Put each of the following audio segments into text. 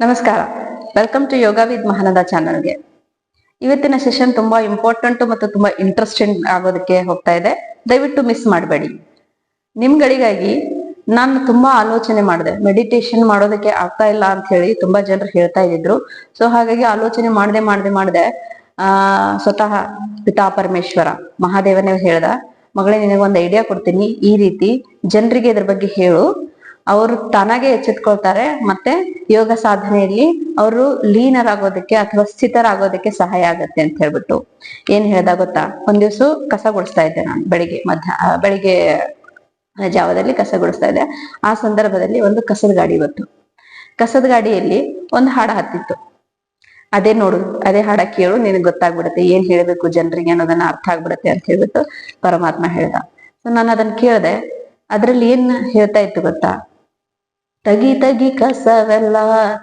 ನಮಸ್ಕಾರ. Welcome to yoga with ಮಹಾನದ ಚಾನಲ್ಗೆ ಇವತ್ತಿನ ಸೆಷನ್ ತುಂಬಾ ಇಂಪಾರ್ಟೆಂಟ್ ಮತ್ತು ತುಂಬಾ ಇಂಟ್ರೆಸ್ಟಿಂಗ್ ಆಗೋದಕ್ಕೆ ಹೋಗ್ತಾ ಇದೆ. ದಯವಿಟ್ಟು ಮಿಸ್ ಮಾಡಬೇಡಿ. ನಿಮ್ಗಳಿಗಾಗಿ ನಾನು ತುಂಬಾ ಆಲೋಚನೆ ಮಾಡಿದೆ. ಮೆಡಿಟೇಷನ್ ಮಾಡೋದಕ್ಕೆ ಆಗ್ತಾ ಇಲ್ಲ ಅಂತ ಹೇಳಿ ತುಂಬಾ ಜನರು ಹೇಳ್ತಾ ಇದ್ರು ಸೊ ಹಾಗಾಗಿ ಆಲೋಚನೆ ಮಾಡದೆ ಮಾಡದೆ ಮಾಡದೆ, ಆ, ಸ್ವತಃ ಪಿತಾ ಪರಮೇಶ್ವರ, ಮಹಾದೇವನೇ ಹೇಳ್ದ, ಮಗಳೇ ನಿನಗೆ ಒಂದು ಐಡಿಯಾ ಕೊಡ್ತೀನಿ. ಈ ರೀತಿ ಜನರಿಗೆ ಇದ್ರ ಬಗ್ಗೆ ಹೇಳು. ಅವರು ತನಗೆ ಎಚ್ಚೆತ್ಕೊಳ್ತಾರೆ, ಮತ್ತೆ ಯೋಗ ಸಾಧನೆಯಲ್ಲಿ ಅವರು ಲೀನರಾಗೋದಕ್ಕೆ ಅಥವಾ ಸ್ಥಿತರಾಗೋದಕ್ಕೆ ಸಹಾಯ ಆಗತ್ತೆ ಅಂತ ಹೇಳ್ಬಿಟ್ಟು ಏನ್ ಹೇಳ್ದ ಗೊತ್ತಾ? ಒಂದ್ ದಿವ್ಸ ಕಸ ಗುಡಿಸ್ತಾ ಇದ್ದೆ ನಾನು ಬೆಳಿಗ್ಗೆ, ಮಧ್ಯ ಬೆಳಿಗ್ಗೆ ಜಾವದಲ್ಲಿ ಕಸ ಗುಡಿಸ್ತಾ ಇದ್ದೆ. ಆ ಸಂದರ್ಭದಲ್ಲಿ ಒಂದು ಕಸದ ಗಾಡಿ ಬಂತು. ಕಸದ ಗಾಡಿಯಲ್ಲಿ ಒಂದು ಹಾಡ ಹತ್ತಿತ್ತು. ಅದೇ ನೋಡು, ಅದೇ ಹಾಡ ಕೇಳು, ನಿನಗೆ ಗೊತ್ತಾಗ್ಬಿಡುತ್ತೆ, ಏನ್ ಹೇಳ್ಬೇಕು ಜನರಿಗೆ ಅನ್ನೋದನ್ನ ಅರ್ಥ ಆಗ್ಬಿಡುತ್ತೆ ಅಂತ ಹೇಳ್ಬಿಟ್ಟು ಪರಮಾತ್ಮ ಹೇಳ್ದ. ಸೊ ನಾನು ಅದನ್ನ ಕೇಳ್ದೆ, ಅದ್ರಲ್ಲಿ ಏನ್ ಹೇಳ್ತಾ ಇತ್ತು ಗೊತ್ತಾ? ತಗಿ ತಗಿ ಕಸವೆಲ್ಲ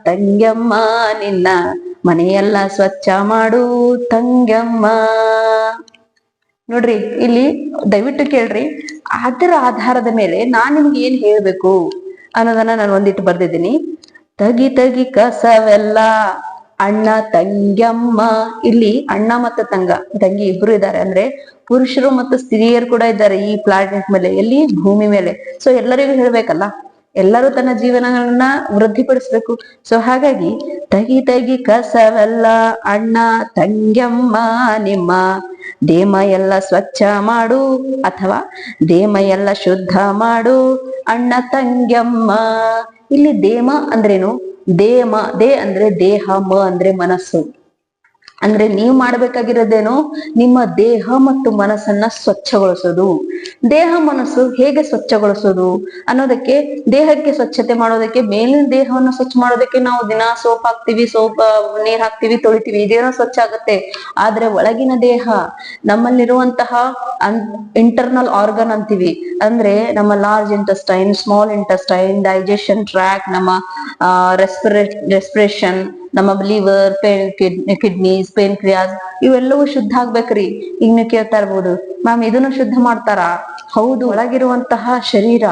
ತಂಗ್ಯಮ್ಮ, ನಿನ್ನ ಮನೆಯೆಲ್ಲ ಸ್ವಚ್ಛ ಮಾಡು ತಂಗ್ಯಮ್ಮ. ನೋಡ್ರಿ, ಇಲ್ಲಿ ದಯವಿಟ್ಟು ಕೇಳ್ರಿ, ಅದರ ಆಧಾರದ ಮೇಲೆ ನಾನ್ ನಿಮ್ಗೆ ಏನ್ ಹೇಳ್ಬೇಕು ಅನ್ನೋದನ್ನ ನಾನು ಒಂದಿಟ್ಟು ಬರ್ದಿದ್ದೀನಿ. ತಗಿ ತಗಿ ಕಸವೆಲ್ಲ ಅಣ್ಣ ತಂಗ್ಯಮ್ಮ. ಇಲ್ಲಿ ಅಣ್ಣ ಮತ್ತು ತಂಗ, ತಂಗಿ ಇಬ್ರು ಇದ್ದಾರೆ. ಅಂದ್ರೆ ಪುರುಷರು ಮತ್ತು ಸ್ತ್ರೀಯರು ಕೂಡ ಇದ್ದಾರೆ ಈ ಪ್ಲಾನೆಟ್ ಮೇಲೆ, ಎಲ್ಲಿ? ಭೂಮಿ ಮೇಲೆ. ಸೊ ಎಲ್ಲರಿಗೂ ಹೇಳ್ಬೇಕಲ್ಲ ಎಲ್ಲರೂ ತನ್ನ ಜೀವನಗಳನ್ನ ವೃದ್ಧಿಪಡಿಸ್ಬೇಕು. ಸೊ ಹಾಗಾಗಿ ತಗಿ ತಗಿ ಕಸವೆಲ್ಲ ಅಣ್ಣ, ತಂಗ್ಯಮ್ಮ, ನಿಮ್ಮ ದೇಮ ಎಲ್ಲ ಸ್ವಚ್ಛ ಮಾಡು ಅಥವಾ ದೇಮ ಎಲ್ಲ ಶುದ್ಧ ಮಾಡು. ಅಣ್ಣ, ತಂಗ್ಯಮ್ಮ, ಇಲ್ಲಿ ದೇಮ ಅಂದ್ರೇನು? ದೇಮ, ದೇ ಅಂದ್ರೆ ದೇಹ, ಮ ಅಂದ್ರೆ ಮನಸ್ಸು. ಅಂದ್ರೆ ನೀವು ಮಾಡ್ಬೇಕಾಗಿರೋದೇನು? ನಿಮ್ಮ ದೇಹ ಮತ್ತು ಮನಸ್ಸನ್ನ ಸ್ವಚ್ಛಗೊಳಿಸೋದು. ದೇಹ ಮನಸ್ಸು ಹೇಗೆ ಸ್ವಚ್ಛಗೊಳಿಸೋದು? ಅನ್ನೋದಕ್ಕೆ, ದೇಹಕ್ಕೆ ಸ್ವಚ್ಛತೆ ಮಾಡೋದಕ್ಕೆ, ಮೇಲಿನ ದೇಹವನ್ನು ಸ್ವಚ್ಛ ಮಾಡೋದಕ್ಕೆ ನಾವು ದಿನ ಸೋಪ್ ಹಾಕ್ತಿವಿ, ಸೋಪ್, ನೀರ್ ಹಾಕ್ತಿವಿ, ತೊಳಿತೀವಿ, ಇದೇನೋ ಸ್ವಚ್ಛ ಆಗುತ್ತೆ. ಆದ್ರೆ ಒಳಗಿನ ದೇಹ, ನಮ್ಮಲ್ಲಿರುವಂತಹ ಇಂಟರ್ನಲ್ ಆರ್ಗನ್ ಅಂತೀವಿ. ಅಂದ್ರೆ ನಮ್ಮ large intestine small intestine digestion tract ನಮ್ಮ ರೆಸ್ಪಿರೇ ರೆಸ್ಪಿರೇಷನ್ ನಮ್ಮ ಲಿವರ್ ಕಿಡ್ನೀಸ್ ಪೇನ್ ಕ್ರಿಯಾಸ್ ಇವೆಲ್ಲವೂ ಶುದ್ಧ ಆಗ್ಬೇಕ್ರಿ. ಈಗ ನೀವು ಕೇಳ್ತಾ ಇರ್ಬೋದು, ಮ್ಯಾಮ್, ಇದನ್ನು ಶುದ್ಧ ಮಾಡ್ತಾರಾ? ಹೌದು, ಒಳಗಿರುವಂತಹ ಶರೀರ,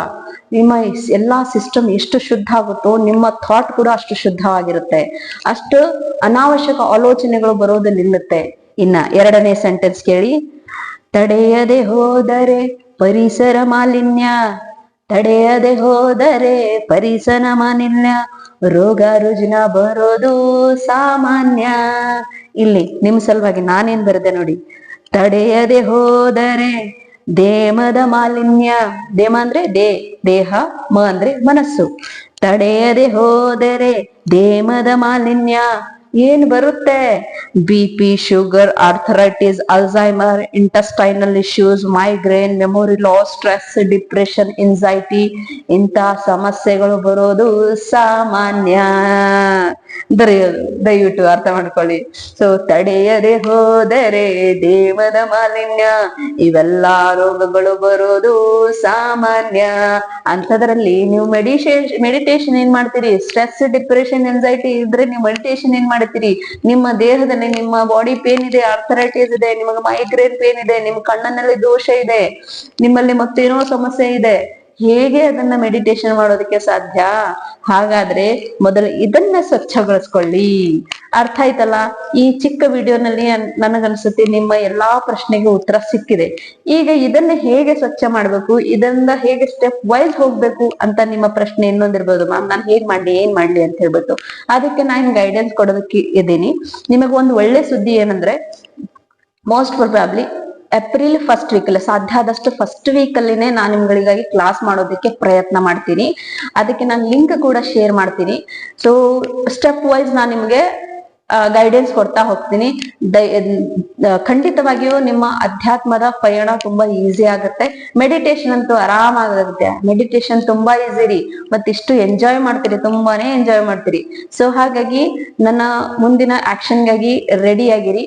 ನಿಮ್ಮ ಎಲ್ಲಾ ಸಿಸ್ಟಮ್ ಎಷ್ಟು ಶುದ್ಧ ಆಗುತ್ತೋ, ನಿಮ್ಮ ಥಾಟ್ ಕೂಡ ಅಷ್ಟು ಶುದ್ಧವಾಗಿರುತ್ತೆ ಅಷ್ಟು ಅನಾವಶ್ಯಕ ಆಲೋಚನೆಗಳು ಬರೋದು ನಿಲ್ಲುತ್ತೆ. ಇನ್ನ ಎರಡನೇ ಸೆಂಟೆನ್ಸ್ ಕೇಳಿ. ತಡೆಯದೆ ಹೋದರೆ ಪರಿಸರ ಮಾಲಿನ್ಯ, ತಡೆಯದೆ ಹೋದರೆ ಪರಿಸರ ಮಾಲಿನ್ಯ ರೋಗ ರುಜಿನ ಬರೋದು ಸಾಮಾನ್ಯ. ಇಲ್ಲಿ ನಿಮ್ ಸಲುವಾಗಿ ನಾನೇನ್ ಬರದೆ ನೋಡಿ. ತಡೆಯದೆ ಹೋದರೆ ದೇಮದ ಮಾಲಿನ್ಯ. ದೇಮ ಅಂದ್ರೆ ದೇ, ದೇಹ, ಮ ಅಂದ್ರೆ ಮನಸ್ಸು. ತಡೆಯದೆ ಹೋದರೆ ದೇಮದ ಮಾಲಿನ್ಯ. ಏನ್ ಬರುತ್ತೆ? B P sugar arthritis Alzheimer intestinal issues migraine memory loss stress depression anxiety ಇಂತಹ ಸಮಸ್ಯೆಗಳು ಬರೋದು ಸಾಮಾನ್ಯ. ದೊರೆಯೋದು ದಯವಿಟ್ಟು ಅರ್ಥ ಮಾಡ್ಕೊಳ್ಳಿ. ಸೊ ತಡೆಯದೆ ಹೋದರೆ ದೇವದ ಮಾಲಿನ್ಯ, ಇವೆಲ್ಲಾ ರೋಗಗಳು ಬರೋದು ಸಾಮಾನ್ಯ. ಅಂತದ್ರಲ್ಲಿ ನೀವು ಮೆಡಿಷೇಷನ್ ಮೆಡಿಟೇಷನ್ ಏನ್ ಮಾಡ್ತೀರಿ? ಸ್ಟ್ರೆಸ್ ಡಿಪ್ರೆಷನ್ ಎನ್ಸೈಟಿ ಇದ್ರೆ ನೀವು ಮೆಡಿಟೇಷನ್ ಏನ್ ಮಾಡ್ತೀರಿ? ನಿಮ್ಮ ದೇಹದಲ್ಲಿ ನಿಮ್ಮ ಬಾಡಿ ಪೇನ್ ಇದೆ ಆರ್ಥರೈಟಿಸ್ ಇದೆ, ನಿಮಗೆ ಮೈಗ್ರೇನ್ ಪೇನ್ ಇದೆ ನಿಮ್ ಕಣ್ಣನಲ್ಲಿ ದೋಷ ಇದೆ, ನಿಮ್ಮಲ್ಲಿ ಮತ್ತೇನೋ ಸಮಸ್ಯೆ ಇದೆ. ಹೇಗೆ ಅದನ್ನ ಮೆಡಿಟೇಷನ್ ಮಾಡೋದಕ್ಕೆ ಸಾಧ್ಯ? ಹಾಗಾದ್ರೆ ಮೊದಲು ಇದನ್ನ ಸ್ವಚ್ಛಗೊಳಿಸ್ಕೊಳ್ಳಿ. ಅರ್ಥ ಆಯ್ತಲ್ಲ? ಈ ಚಿಕ್ಕ ವಿಡಿಯೋನಲ್ಲಿ ನನಗನ್ಸುತ್ತೆ ನಿಮ್ಮ ಎಲ್ಲಾ ಪ್ರಶ್ನೆಗೆ ಉತ್ತರ ಸಿಕ್ಕಿದೆ. ಈಗ ಇದನ್ನ ಹೇಗೆ ಸ್ವಚ್ಛ ಮಾಡ್ಬೇಕು? ಇದನ್ನ ಹೇಗೆ ಸ್ಟೆಪ್ ವೈಸ್ ಹೋಗ್ಬೇಕು ಅಂತ ನಿಮ್ಮ ಪ್ರಶ್ನೆ ಇನ್ನೊಂದಿರ್ಬೋದು ಮ್ಯಾಮ್ ನಾನು ಹೇಗ್ ಮಾಡ್ಲಿ, ಏನ್ ಮಾಡ್ಲಿ ಅಂತ ಹೇಳ್ಬಿಟ್ಟು. ಅದಕ್ಕೆ ನಾನು ಗೈಡೆನ್ಸ್ ಕೊಡೋದಕ್ಕೆ ಇದ್ದೀನಿ. ನಿಮಗೆ ಒಂದು ಒಳ್ಳೆ ಸುದ್ದಿ ಏನಂದ್ರೆ most probably April first week ಅಲ್ಲಿ, ಸಾಧ್ಯ ಆದಷ್ಟು ಫಸ್ಟ್ ವೀಕ್ ಅಲ್ಲಿನೇ ನಾನು ನಿಮ್ಗಳಿಗಾಗಿ ಕ್ಲಾಸ್ ಮಾಡೋದಕ್ಕೆ ಪ್ರಯತ್ನ ಮಾಡ್ತೀನಿ. ಅದಕ್ಕೆ ನಾನು ಲಿಂಕ್ ಕೂಡ ಶೇರ್ ಮಾಡ್ತೀನಿ. ಸೊ ಸ್ಟೆಪ್ ವೈಸ್ ನಾನು ನಿಮ್ಗೆ ಗೈಡೆನ್ಸ್ ಕೊಡ್ತಾ ಹೋಗ್ತೀನಿ. ಖಂಡಿತವಾಗಿಯೂ ನಿಮ್ಮ ಅಧ್ಯಾತ್ಮದ ಪಯಣ ತುಂಬಾ ಈಸಿ ಆಗುತ್ತೆ. ಮೆಡಿಟೇಷನ್ ಅಂತೂ ಆರಾಮಾಗುತ್ತೆ ಮೆಡಿಟೇಷನ್ ತುಂಬಾ ಈಸಿ ರೀ. ಮತ್ತಿಷ್ಟು ಎಂಜಾಯ್ ಮಾಡ್ತೀರಿ, ತುಂಬಾನೇ ಎಂಜಾಯ್ ಮಾಡ್ತೀರಿ. ಸೊ ಹಾಗಾಗಿ ನನ್ನ ಮುಂದಿನ ಆಕ್ಷನ್ಗಾಗಿ ರೆಡಿ ಆಗಿರಿ.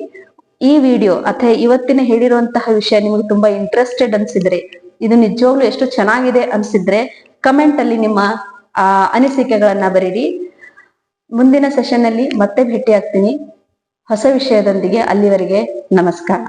ಈ ವಿಡಿಯೋ ಅಥವಾ ಇವತ್ತಿನ ಹೇಳಿರುವಂತಹ ವಿಷಯ ನಿಮಗೆ ತುಂಬಾ ಇಂಟ್ರೆಸ್ಟೆಡ್ ಅನ್ಸಿದ್ರೆ ಇದು ನಿಜವಾಗ್ಲು ಎಷ್ಟು ಚೆನ್ನಾಗಿದೆ ಅನ್ಸಿದ್ರೆ ಕಮೆಂಟ್ ಅಲ್ಲಿ ನಿಮ್ಮ ಆ, ಅನಿಸಿಕೆಗಳನ್ನ ಬರೀರಿ. ಮುಂದಿನ ಸೆಷನ್ ಅಲ್ಲಿ ಮತ್ತೆ ಭೇಟಿ ಆಗ್ತೀನಿ ಹೊಸ ವಿಷಯದೊಂದಿಗೆ ಅಲ್ಲಿವರೆಗೆ ನಮಸ್ಕಾರ.